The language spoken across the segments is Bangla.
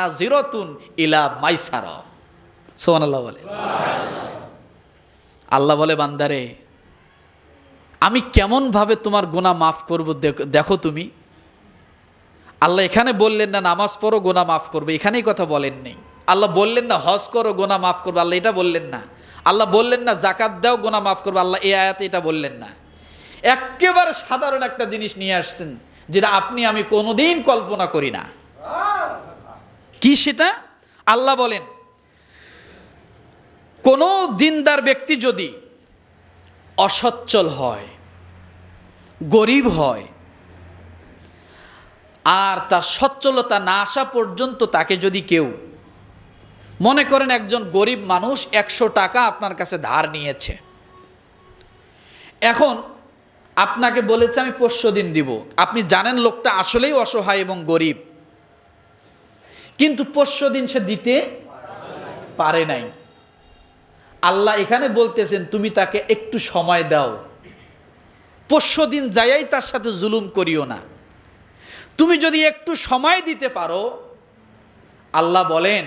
জিরতুন ইলা মাইসার। সোহান আল্লাহ বলে। আল্লাহ বলে, বান্দারে, আমি কেমনভাবে তোমার গোনা মাফ করব দেখো তুমি। আল্লাহ এখানে বললেন না, নামাজ পড়ো গোনা মাফ করবে। এখানেই কথা বলেন নেই। আল্লাহ বললেন না, হজ করো গোনা মাফ করবে। আল্লাহ এটা বললেন না। আল্লাহ বললেন না জাকাত দাও গোনা মাফ করবে। আল্লাহ এই আয়াতে এটা বললেন না। একেবারে সাধারণ একটা জিনিস নিয়ে আসছেন, যেটা আপনি, আমি কোনোদিন কল্পনা করি না। কি সেটা? আল্লাহ বলেন, কোনো দিনদার ব্যক্তি যদি অসচ্ছল হয়, গরিব হয়, আর তার সচ্ছলতা না আসা পর্যন্ত তাকে যদি কেউ, মনে করেন একজন গরিব মানুষ একশো টাকা আপনার কাছে ধার নিয়েছে, এখন আপনাকে বলেছে, আমি পরশু দিন দিব। আপনি জানেন লোকটা আসলেই অসহায় এবং গরিব। কিন্তু পরশু দিন সে দিতে পারে নাই। আল্লাহ এখানে বলতেছেন, তুমি তাকে একটু সময় দাও। পরশু দিন যাইয়াই তার সাথে জুলুম করিও না। তুমি যদি একটু সময় দিতে পারো, আল্লাহ বলেন,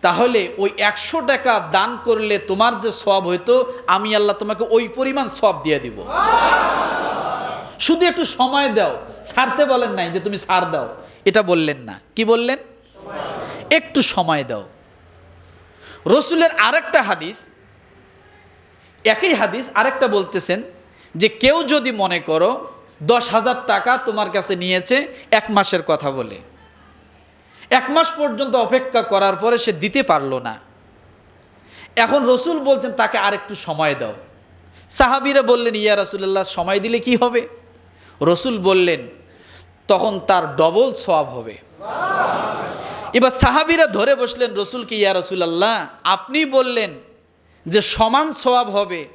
তাহলে ওই একশো টাকা দান করলে তোমার যে সব হইতো, আমি আল্লাহ তোমাকে ওই পরিমাণ সব দিয়ে দিব। শুধু একটু সময় দাও। ছাড়তে বলেন নাই যে তুমি ছাড় দাও। এটা বললেন না। কি বললেন? একটু সময় দাও। রসুলের আরেকটা হাদিস, একই হাদিস আরেকটা বলতেছেন যে, কেউ যদি মনে করো দশ হাজার টাকা তোমার কাছে নিয়েছে, এক মাসের কথা বলে। এক মাস পর্যন্ত অপেক্ষা করার পরে সে দিতে পারল না। এখন রসুল বলছেন, তাকে আরেকটু সময় দাও। সাহাবিরা বললেন, ইয়া রসুল্লাহ সময় দিলে কি হবে? রসুল বললেন তখন তার ডবল সওয়াব হবে। এবার সাহাবিরা ধরে বসলেন রসুলকে ইয়া রসুলাল্লাহ? আপনি বললেন যে, সমান সওয়াব হবে।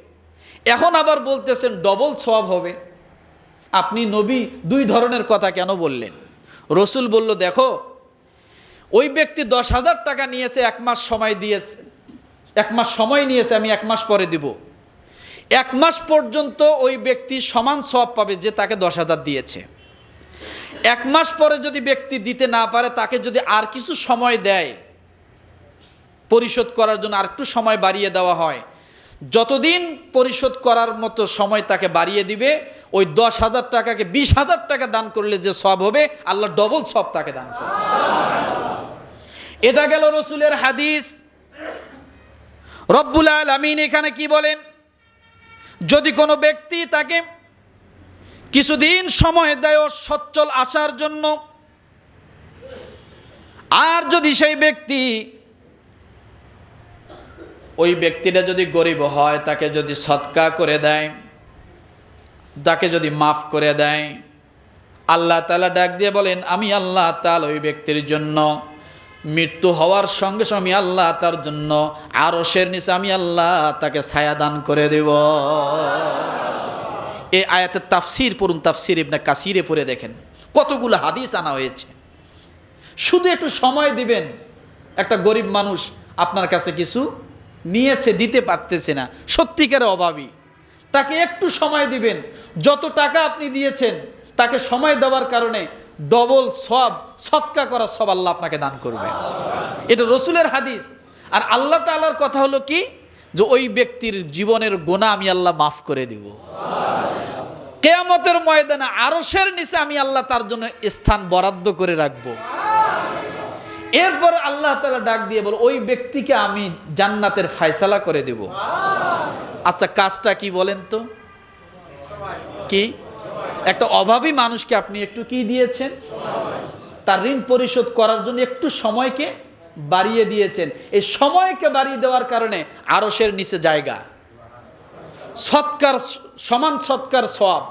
এখন আবার বলতেছেন ডবল সওয়াব হবে। আপনি নবী দুই ধরনের কথা কেন বললেন? রসুল বলল, দেখো, ওই ব্যক্তি দশ হাজার টাকা নিয়েছে, এক মাস সময় দিয়েছে, এক মাস সময় নিয়েছে, আমি এক মাস পরে দিব। এক মাস পর্যন্ত ওই ব্যক্তি সমান সব পাবে যে তাকে দশ হাজার দিয়েছে। এক মাস পরে যদি ব্যক্তি দিতে না পারে, তাকে যদি আর কিছু সময় দেয়, পরিশোধ করার জন্য আর একটু সময় বাড়িয়ে দেওয়া হয়, যতদিন পরিশোধ করার মতো সময় তাকে বাড়িয়ে দিবে, ওই দশ হাজার টাকাকে বিশ হাজার টাকা দান করলে যে সব হবে, আল্লাহ ডবল সব তাকে দান করবে। এটা গেল রসুলের হাদিস। রব্বুল আল আমিন এখানে কি বলেন? যদি কোনো ব্যক্তি তাকে কিছুদিন সময় দেয় সচ্ছল আসার জন্য। আর যদি সেই ব্যক্তি ওই ব্যক্তিটা যদি গরিব হয়, তাকে যদি সৎকা করে দেয়, তাকে যদি মাফ করে দেয়, আল্লাহ তালা ডাক দিয়ে বলেন, আমি আল্লাহ তাল ওই ব্যক্তির জন্য মৃত্যু হওয়ার সঙ্গে সঙ্গে আমি আল্লাহ তার জন্য আরশের নিচে আমি আল্লাহ তাকে ছায়া দান করে দেব। এই আয়াতের তাফসির পড়ুন, তাফসির ইবনে কাসিরে পড়ে দেখেন। কতগুলো হাদিস আনা হয়েছে। শুধু একটু সময় দিবেন, একটা গরিব মানুষ আপনার কাছে কিছু নিয়েছে, দিতে পারতেছে না। সত্যিকার অভাবী। তাকে একটু সময় দিবেন। যত টাকা আপনি দিয়েছেন, তাকে সময় দেওয়ার কারণে ডবল সব সৎকা করা সব আল্লাহ আপনাকে দান করবে। এটা রসুলের হাদিস। আর আল্লাহ তালার কথা হলো কি? যে ওই ব্যক্তির জীবনের গোনা আমি আল্লাহ মাফ করে দিব। কেয়ামতের ময়দানে আরসের নিচে আমি আল্লাহ তার জন্য স্থান বরাদ্দ করে রাখব। এরপর আল্লাহ তালা ডাক দিয়ে বল, ওই ব্যক্তিকে আমি জান্নাতের ফায়সালা করে দেব। আচ্ছা কাজটা কি বলেন তো? কি? একটা অভাবী মানুষকে আপনি একটু কি দিয়েছেন? তার ঋণ পরিশোধ করার জন্য একটু সময়কে বাড়িয়ে দিয়েছেন। এই সময়কে বাড়িয়ে দেওয়ার কারণে আরসের নিচে জায়গা। সৎকার, সমান সৎকার সব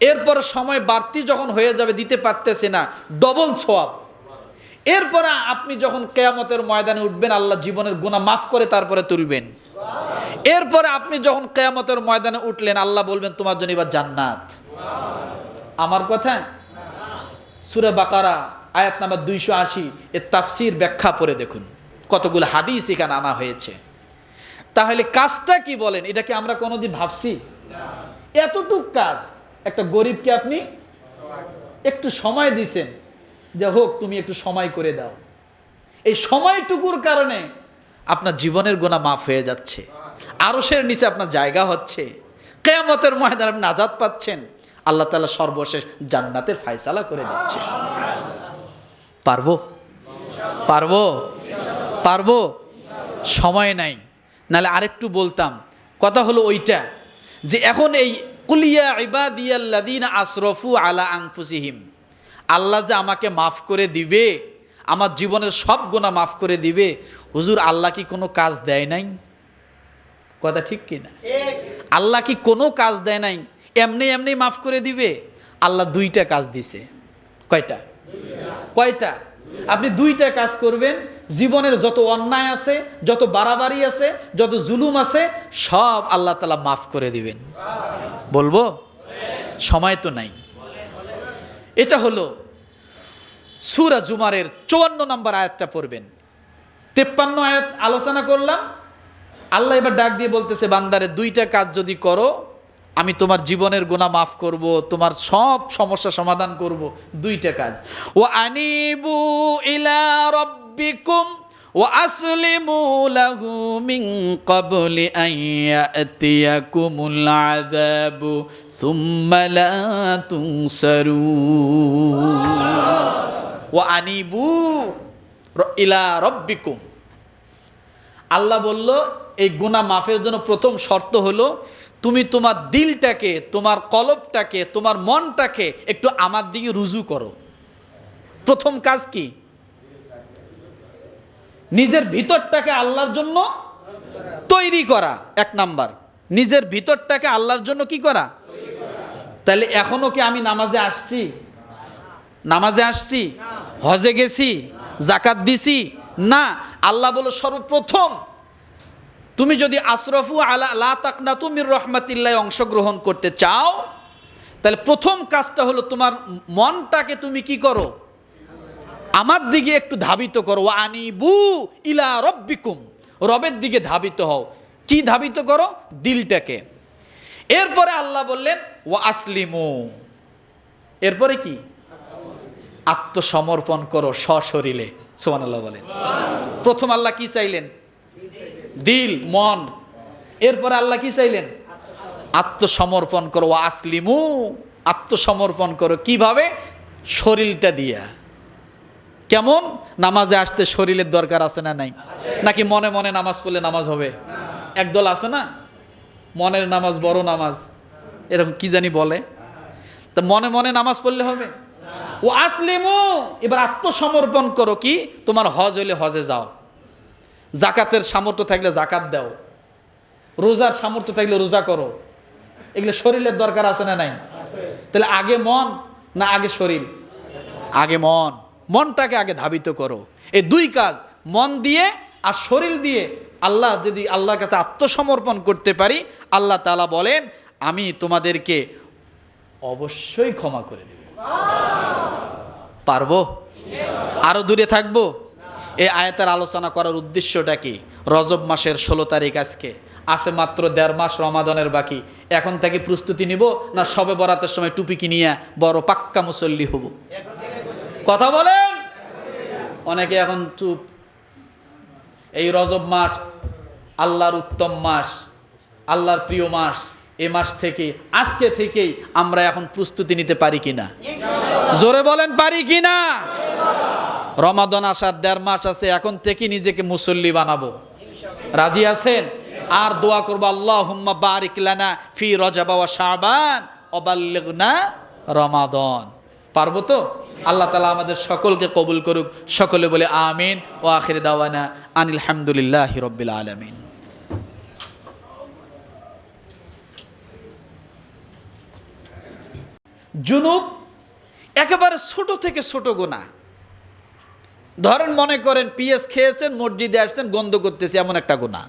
এরপর সময় বাড়তি যখন হয়ে যাবে, দিতে পারতেছে না, ডবল সব এরপরে আপনি যখন কেয়ামতের ময়দানে উঠবেন, আল্লাহ জীবনের গুণা মাফ করে তারপরে তুলবেন। এরপরে আপনি যখন কেয়ামতের ময়দানে উঠলেন, আল্লাহ বলবেন, তোমার জন্য এবার জান্নাত। আমার কথা? সুরে বাকারা, আয়াত নাম্বার দুইশো আশি, এর তাফসির ব্যাখ্যা পড়ে দেখুন। কতগুলো হাদিস এখানে আনা হয়েছে। তাহলে কাজটা কি বলেন? এটা কি আমরা কোনোদিন ভাবছি? এতটুক কাজ, একটা গরিবকে আপনি একটু সময় দিছেন, যে হোক, তুমি একটু সময় করে দাও। এই সময়টুকুর কারণে আপনার জীবনের গোনা মাফ হয়ে যাচ্ছে। আরসের নিচে আপনার জায়গা হচ্ছে। কেয়ামতের ময়দান আপনি নাজাদ পাচ্ছেন। আল্লাহ তালা সর্বশেষ জান্নাতের ফায়সালা করে দিচ্ছে। পারব? পারব? পারব? সময় নাই। নালে আরেকটু বলতাম। কথা হলো ওইটা, যে এখন এই কুলিয়া ইবাদিয়াল্লাদিন আশরফু আলা আংফুসিহিম আল্লাহ যে আমাকে মাফ করে দিবে, আমার জীবনের সব গোনা মাফ করে দিবে, হুজুর আল্লাহ কি কোনো কাজ দেয় নাই? কথা ঠিক কি না? আল্লাহ কি কোনো কাজ দেয় নাই? এমনি এমনি মাফ করে দিবে? আল্লাহ দুইটা কাজ দিছে। কয়টা? কয়টা? আপনি দুইটা কাজ করবেন, জীবনের যত অন্যায় আছে, যত বাড়াবাড়ি আছে, যত জুলুম আছে, সব আল্লাহ তালা মাফ করে দিবেন। বলব? সময় তো নাই। এটা হলো সুরা জুমারের চুয়ান্ন নম্বর আয়াতটা পড়বেন। তেপ্পান্ন আয়াত আলোচনা করলাম, আল্লাহ এবার ডাক দিয়ে বলতেছে, বান্দারে, দুইটা কাজ যদি করো আমি তোমার জীবনের গুণা মাফ করব, তোমার সব সমস্যা সমাধান করব, দুইটা কাজ। ও আনিবু ইলা রব্বিকুম ও আসলিমু লাহু মিন ক্বাবলি আন ইয়াতিয়াকুমুল আযাবু সুম্মা লা তুনসারুন ও আনিবু ইলা রব্বিকুম। আল্লাহ বলল, এই গুণা মাফের জন্য প্রথম শর্ত হলো তুমি তোমার দিলটাকে, তোমার কলবটাকে, তোমার মনটাকে একটু আমার দিকে রুজু করো। প্রথম কাজ কি? নিজের ভিতরটাকে আল্লাহর জন্য তৈরি করা, এক নাম্বার। নিজের ভিতরটাকে আল্লাহর জন্য কি করা? তাহলে এখনও কি আমি নামাজে আসছি? নামাজে আসছি? হজে গেছি? জাকাত দিছি? না, আল্লাহ বলো সর্বপ্রথম তুমি যদি আশরফু আলা লা তাকনা তুমির রহমাতিল্লাহ অংশগ্রহণ করতে চাও, তাহলে প্রথম কাজটা হলো তোমার মনটাকে তুমি কি করো? আমার দিকে একটু ধাবিত করো। ও আনিবু ইলা রব্বিকুম। রবের দিকে ধাবিত হও। কি ধাবিত করো? দিলটাকে। এরপরে আল্লাহ বললেন ও আসলিমু। এরপরে কি? আত্মসমর্পণ করো সশরীরে। সোমান আল্লাহ বলেন। প্রথম আল্লাহ কি চাইলেন? দিল, মন। এরপরে আল্লাহ কি চাইলেন? আত্মসমর্পণ করো আসলিমু। আত্মসমর্পণ করো। কীভাবে? শরীরটা দিয়া। কেমন? নামাজে আসতে শরীরের দরকার আছে না নাই? নাকি মনে মনে নামাজ পড়লে নামাজ হবে? একদল আছে না? মনের নামাজ বড় নামাজ। এরকম কি জানি বলে? তা মনে মনে নামাজ পড়লে হবে? ও আসলিমু! এবার আত্মসমর্পণ করো কি? তোমার হজ হলে হজে যাও। জাকাতের সামর্থ্য থাকলে জাকাত দাও। রোজার সামর্থ্য থাকলে রোজা করো। এগুলো শরীরের দরকার আছে না নাই? তাহলে আগে মন না আগে শরীর? আগে মন। মনটাকে আগে ধাবিত করো। এই দুই কাজ, মন দিয়ে আর শরীর দিয়ে আল্লাহ যদি আল্লাহর কাছে আত্মসমর্পণ করতে পারি, আল্লাহ তালা বলেন, আমি তোমাদেরকে অবশ্যই ক্ষমা করে দেব। পারব? আরও দূরে থাকব? এই আয়াতের আলোচনা করার উদ্দেশ্যটা কি? রজব মাসের ষোলো তারিখ আজকে। আছে মাত্র দেড় মাস রমাদানের বাকি। এখন থেকে প্রস্তুতি নিব না সবে বরাতের সময় টুপি কিনিয়া বড় পাক্কা মুসল্লি হব। কথা বলেন? অনেকে এখন চুপ। এই রজব মাস আল্লাহর উত্তম মাস, আল্লাহর প্রিয় মাস। এ মাস থেকে, আজকে থেকেই আমরা এখন প্রস্তুতি নিতে পারি কিনা? জোরে বলেন, পারি কিনা? রমাদন আসার দেড় মাস আছে, এখন থেকে নিজেকে মুসল্লি বানাবো। রাজি আছেন? আর দোয়া করব আল্লাহ হুম্মা বারিক লানা ফি রজাবা ওয়া শাবান অবাল্লিগনা রমাদন। পারব তো? আল্লাহ তালা আমাদের সকলকে কবুল করুক, সকলে বলে আমিন ও আখির দাওয়ানা আনিল হামদুলিল্লাহ রব্বিল আলমিন। জুনুব একেবারে ছোট থেকে ছোট গোনা। ধরেন মনে করেন পিএস খেয়েছেন, মসজিদে আসছেন, গন্ধ করতেছে, এমন একটা গোনা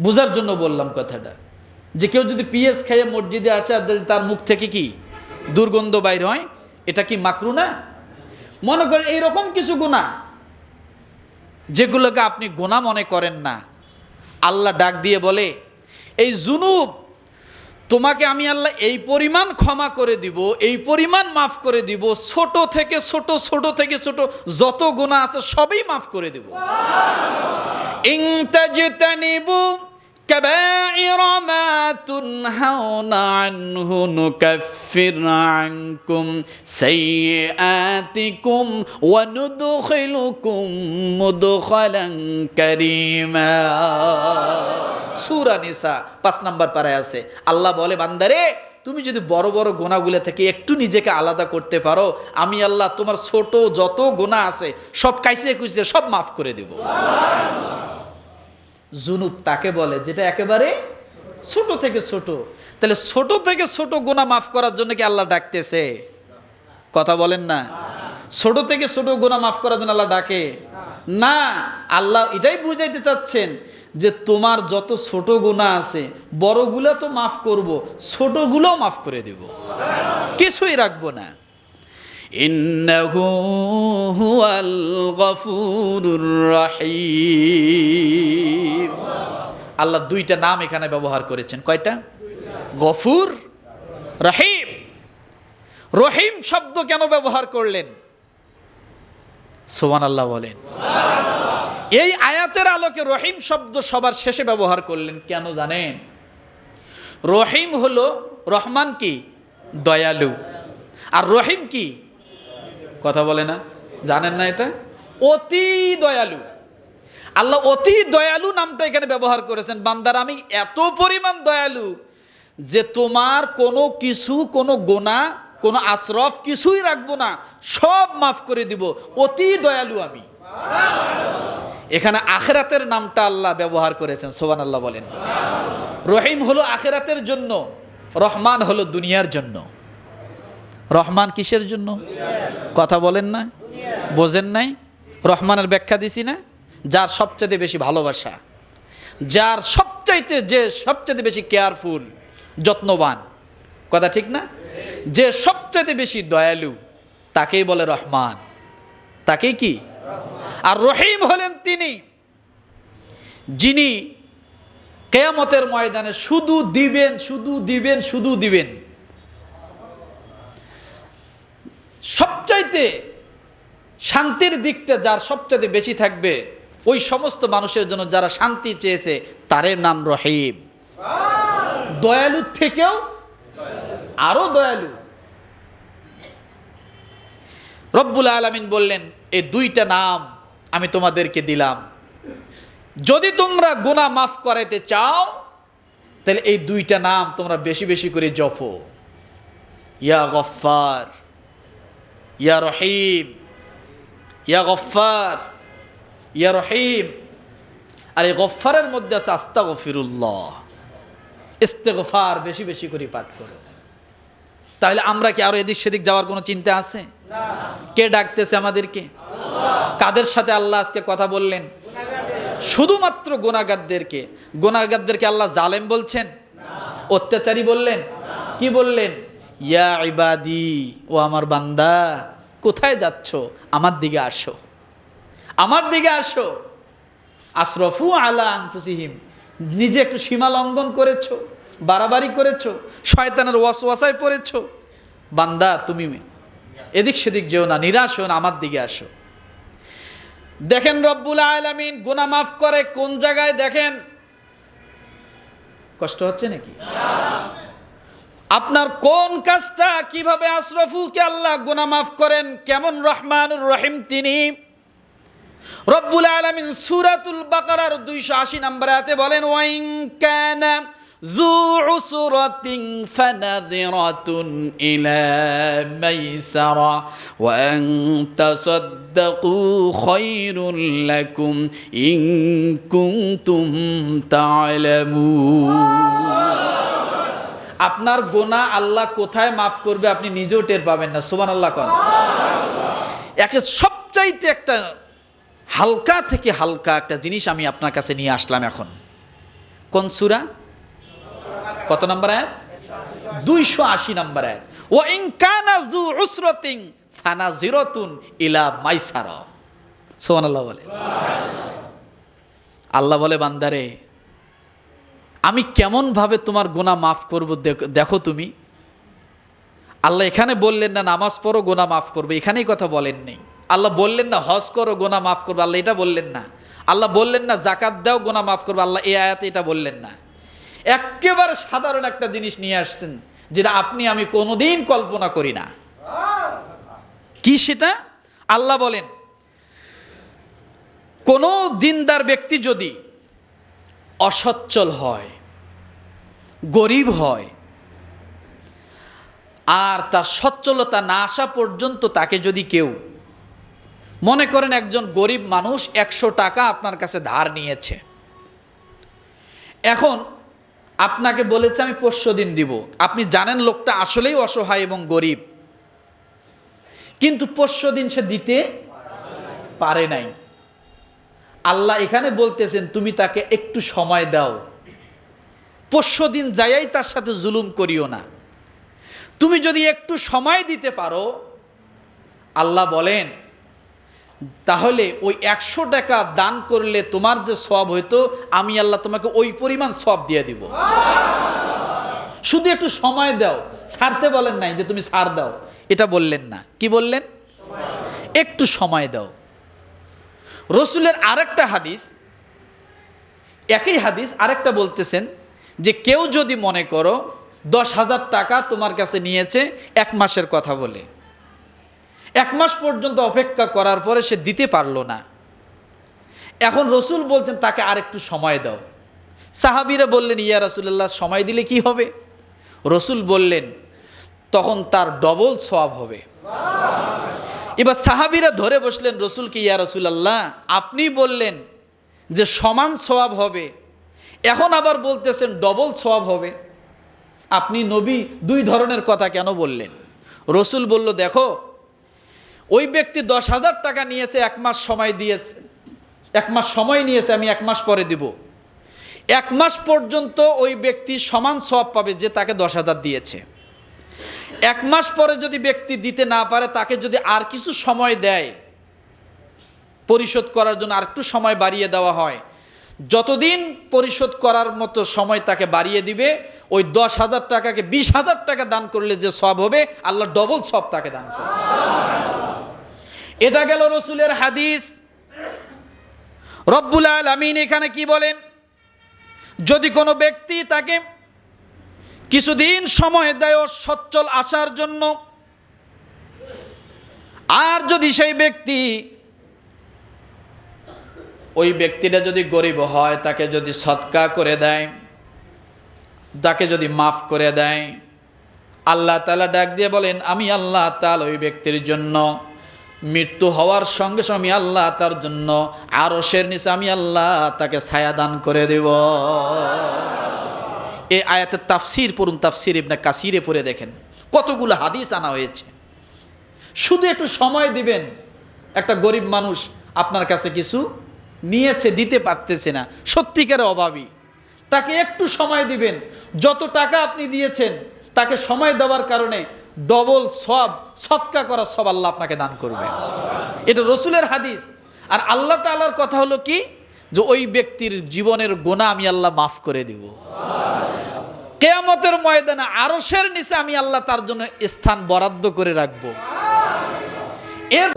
বুঝার জন্য বললাম কথাটা। যে কেউ যদি পিএস খেয়ে মসজিদে আসে, আর যদি তার মুখ থেকে কি দুর্গন্ধ বাইর হয়, এটা কি মাকরু না? মনে করেন এইরকম কিছু গুণা। যেগুলোকে আপনি গোনা মনে করেন না। আল্লাহ ডাক দিয়ে বলে, এই জুনুব তোমাকে আমি আল্লাহ এই পরিমাণ ক্ষমা করে দিব, এই পরিমাণ মাফ করে দিব, ছোট থেকে ছোট ছোট থেকে ছোট যত গুণা আছে সবই মাফ করে দিব। ইংতাজিতানিবু كبائر ما تنهون عنه نكفر عنكم سيئاتكم وندخلكم مدخلا كريما সূরা নিসা পাঁচ নাম্বার পারায় আছে আল্লাহ বলে বান্দারে তুমি যদি বড় বড় গোনাগুলো থেকে একটু নিজেকে আলাদা করতে পারো আমি আল্লাহ তোমার ছোট যত গোনা আছে সব কাইসে কুইসে সব মাফ করে দেব জুনুব তাকে বলে, যেটা একেবারে ছোট থেকে ছোট। তাহলে ছোট থেকে ছোট গোনা মাফ করার জন্য কি আল্লাহ ডাকতেছে? কথা বলেন না। ছোট থেকে ছোট গোনা মাফ করার জন্য আল্লাহ ডাকে? না, আল্লাহ এটাই বুঝাইতে চাচ্ছেন যে তোমার যত ছোট গুণা আছে, বড়গুলো তো মাফ করব, ছোটগুলোও মাফ করে দেব। কিছুই রাখব না। ইন্নাহু হুয়াল গফুরুর রহিম আল্লাহ দুইটা নাম এখানে ব্যবহার করেছেন। কয়টা? গফুর, রহিম। রহিম শব্দ কেন ব্যবহার করলেন? সোমান আল্লাহ বলেন। এই আয়াতের আলোকে রহিম শব্দ সবার শেষে ব্যবহার করলেন, কেন জানেন? রহিম হলো রহমান কি? দয়ালু। আর রহিম কি? কথা বলে না? জানেন না এটা? অতি দয়ালু। আল্লাহ অতি দয়ালু নামটা এখানে ব্যবহার করেছেন। বান্দার, আমি এত পরিমাণ দয়ালু যে তোমার কোনো কিছু, কোনো গোনা, কোনো আশরফ কিছুই রাখব না। সব মাফ করে দিব। অতি দয়ালু আমি। এখানে আখেরাতের নামটা আল্লাহ ব্যবহার করেছেন। সোবান আল্লাহ বলেন। রহিম হলো আখেরাতের জন্য, রহমান হলো দুনিয়ার জন্য। রহমান কিসের জন্য? কথা বলেন না, বোঝেন নাই, রহমানের ব্যাখ্যা দিছি না, যার সবচাইতে বেশি ভালোবাসা, যার সবচাইতে যে সবচেয়ে বেশি কেয়ারফুল, যত্নবান, কথা ঠিক না? যে সবচাইতে বেশি দয়ালু, তাকেই বলে রহমান, তাকেই কি? আর রহিম হলেন তিনি, যিনি কেয়ামতের ময়দানে শুধু দিবেন শুধু দিবেন শুধু দিবেন সবচাইতে শান্তির দিকটা যার সবচাইতে বেশি থাকবে, ওই সমস্ত মানুষের জন্য যারা শান্তি চেয়েছে তারের নাম রহিম। দয়ালুর থেকেও আরও দয়ালু। রব্বুল আলমিন বললেন এই দুইটা নাম আমি তোমাদেরকে দিলাম। যদি তোমরা গুনাহ মাফ করাইতে চাও, তাহলে এই দুইটা নাম তোমরা বেশি বেশি করে জফো ইয়া গফার ইয়া রহিম ইয়া গফার ইয়া রহিম আর এই গফারের মধ্যে আছে আস্তা গফিরুল্লাহ ইস্তেগফার বেশি বেশি করে পাঠ করো। তাহলে আমরা কি আরও এদিক সেদিক যাওয়ার কোনো চিন্তা আছে? কে ডাকতেছে আমাদেরকে? কাদের সাথে আল্লাহ আজকে কথা বললেন? শুধুমাত্র গোনাগারদেরকে গোনাগারদেরকে আল্লাহ জালেম বলছেন? অত্যাচারী বললেন? কি বললেন? ইয়া ইবাদি, ও আমার বান্দা, কোথায় যাচ্ছ? আমার দিকে আসো। আমার দিকে আসো। আশরফু আলা আনফুসিহিম, নিজে একটু সীমা লঙ্ঘন করেছ, বাড়াবাড়ি করেছ, শয়তানের ওয়াস ওয়াসওয়াসায় পড়েছো। বান্দা, তুমি এদিক সেদিক যেও না, নিরাশ হও না, আমার দিকে আসো। দেখেন রব্বুল আলামিন, গুনাহ মাফ করে কোন জায়গায় দেখেন? কষ্ট হচ্ছে নাকি? আপনার কোন কাজটা কিভাবে আশরফুকে আল্লাহ গুনাহ মাফ করেন কেমন রহমানুর রহিম তিনি রব্বুল আলামিন সূরাতুল বাকারার 280 নম্বর আয়াতে বলেন ওয়াইন কানা ذو عسرة فنذرة إلى ميسرة وأن تصدقوا خير لكم إن كنتم تعلمون আপনার গোনা আল্লাহ কোথায় মাফ করবে আপনি নিজেও টের পাবেন না সুবান আল্লাহ কন। একে সবচাইতে একটা হালকা থেকে হালকা একটা জিনিস আমি আপনার কাছে নিয়ে আসলাম এখন। কোন সুরা? কত নম্বর আয়াত? দুইশো আশি নম্বর আয়াত। ও ইনকানা জু উসরতিং ফানা জিরতুন ইলা মাইসার। সোমান আল্লাহ বলে। আল্লাহ বলে, বান্দারে আমি কেমনভাবে তোমার গোনা মাফ করব দেখ- তুমি। আল্লাহ এখানে বললেন না, নামাজ পড়ো গোনা মাফ করবে। এখানেই কথা বলেন নেই। আল্লাহ বললেন না, হজ করো গোনা মাফ করবে। আল্লাহ এটা বললেন না। আল্লাহ বললেন না জাকাত দাও গোনা মাফ করবে। আল্লাহ এ আয়াতে এটা বললেন না। একেবারে সাধারণ একটা জিনিস নিয়ে আসছেন, যেটা আপনি, আমি কোনোদিন কল্পনা করি না। কি সেটা? আল্লাহ বলেন, কোনো দিনদার ব্যক্তি যদি অসচ্ছল হয়, গরিব হয়। আর তার সচ্ছলতা না আসা পর্যন্ত তাকে যদি কেউ, মনে করেন একজন গরিব মানুষ একশো টাকা আপনার কাছে ধার নিয়েছে। এখন আপনাকে বলেছে আমি পোষ্য দিন দিব। আপনি জানেন লোকটা আসলেই অসহায় এবং গরিব। কিন্তু পোষ্য দিন সে দিতে পারে নাই। আল্লাহ এখানে বলতেছেন, তুমি তাকে একটু সময় দাও। পোষ্য দিন যাইয়াই তার সাথে জুলুম করিও না। তুমি যদি একটু সময় দিতে পারো, আল্লাহ বলেন, তাহলে ওই একশো টাকা দান করলে তোমার যে সব হইতো, আমি আল্লাহ তোমাকে ওই পরিমাণ সব দিয়ে দিব। শুধু একটু সময় দাও। ছাড়তে বলেন নাই যে তুমি ছাড় দাও। এটা বললেন না। কি বললেন? একটু সময় দাও। রসুলের আরেকটা হাদিস, একই হাদিস আরেকটা বলতেছেন যে কেউ যদি মনে করো দশ হাজার টাকা তোমার কাছে নিয়েছে, এক মাসের কথা বলে। এক মাস পর্যন্ত অপেক্ষা করার পরে সে দিতে পারল না। এখন রসুল বলছেন, তাকে আরেকটু সময় দাও। সাহাবিরা বললেন, ইয়া রসুল্লাহ সময় দিলে কি হবে? রসুল বললেন, তখন তার ডবল সওয়াব হবে। এবার সাহাবিরা ধরে বসলেন রসুলকে ইয়া রসুলাল্লাহ? আপনি বললেন যে সমান সওয়াব হবে। এখন আবার বলতেছেন, ডবল সওয়াব হবে। আপনি নবী দুই ধরনের কথা কেন বললেন? রসুল বলল, দেখো, ওই ব্যক্তি দশ হাজার টাকা নিয়েছে, এক মাস সময় দিয়েছে, এক মাস সময় নিয়েছে, আমি এক মাস পরে দিব। এক মাস পর্যন্ত ওই ব্যক্তি সমান সব পাবে যে তাকে দশ হাজার দিয়েছে। এক মাস পরে যদি ব্যক্তি দিতে না পারে, তাকে যদি আর কিছু সময় দেয়, পরিশোধ করার জন্য আর একটু সময় বাড়িয়ে দেওয়া হয়, যতদিন পরিশোধ করার মতো সময় তাকে বাড়িয়ে দিবে, ওই দশ হাজার টাকাকে বিশ হাজার টাকা দান করলে যে সব হবে, আল্লাহ ডবল সব তাকে দান করবে। এটা গেল রসুলের হাদিস। রব্বুল আল আমিন এখানে কি বলেন? যদি কোনো ব্যক্তি তাকে কিছুদিন সময় দেয় ওর সচ্ছল আসার জন্য। আর যদি সেই ব্যক্তি ওই ব্যক্তিটা যদি গরিব হয়, তাকে যদি সৎকা করে দেয়, তাকে যদি মাফ করে দেয়, আল্লাহ তালা ডাক দিয়ে বলেন, আমি আল্লাহ তাল ওই ব্যক্তির জন্য মৃত্যু হওয়ার সঙ্গে সঙ্গে আমি আল্লাহ তার জন্য আরও শের নিচে আমি আল্লাহ তাকে ছায়া দান করে দেব। এই আয়াতের তাফসির পড়ুন, তাফসির ইবনে কাসিরে পড়ে দেখেন। কতগুলো হাদিস আনা হয়েছে। শুধু একটু সময় দিবেন, একটা গরিব মানুষ আপনার কাছে কিছু নিয়েছে, দিতে পারতেছে না, সত্যিকার অভাবী। তাকে একটু সময় দিবেন, যত টাকা আপনি দিয়েছেন, তাকে সময় দেওয়ার কারণে ডবল সব সৎকা করা সব আল্লাহ আপনাকে দান করবে। এটা রসুলের হাদিস। আর আল্লাহ তাআলার কথা হলো কি? যে ওই ব্যক্তির জীবনের গোনা আমি আল্লাহ মাফ করে দিব। কেয়ামতের ময়দানে আরসের নিচে আমি আল্লাহ তার জন্য স্থান বরাদ্দ করে রাখব। এর